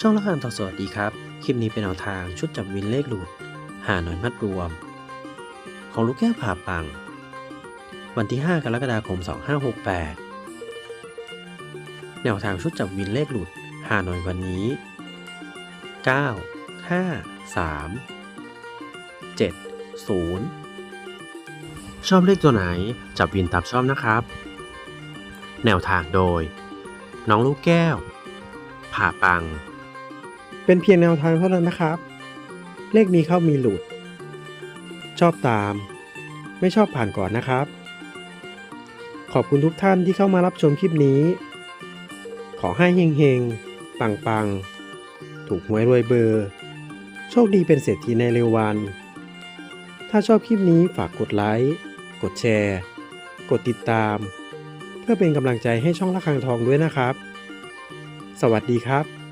ช่องละครต่อสวัสดีครับ คลิปนี้เป็นแนวทางชุดจับวินเลขหลุด หาหน่อยมัดรวม ของลูกแก้วผ่าปัง วันที่ 5 กรกฎาคม 2568 แนวทางชุดจับวินเลขหลุด หาหน่อยวันนี้ 9 5 3 7 0 ชอบเลขตัวไหนจับวินตามชอบนะครับ แนวทางโดย น้องลูกแก้ว ผ่าปัง เป็นเพียงแนวทางเท่านั้นนะครับ เลขมีเข้ามีหลุด ชอบตาม ไม่ชอบผ่านก่อนนะครับ ขอบคุณทุกท่านที่เข้ามารับชมคลิปนี้ ขอให้เฮงเฮงปังปังๆ ถูกหวยรวยเบอร์ โชคดีเป็นเศรษฐีในเร็ววัน ถ้าชอบคลิปนี้ฝากกดไลค์ กดแชร์ กดติดตาม เพื่อเป็นกำลังใจให้ช่องละคังทองด้วยนะครับ สวัสดีครับ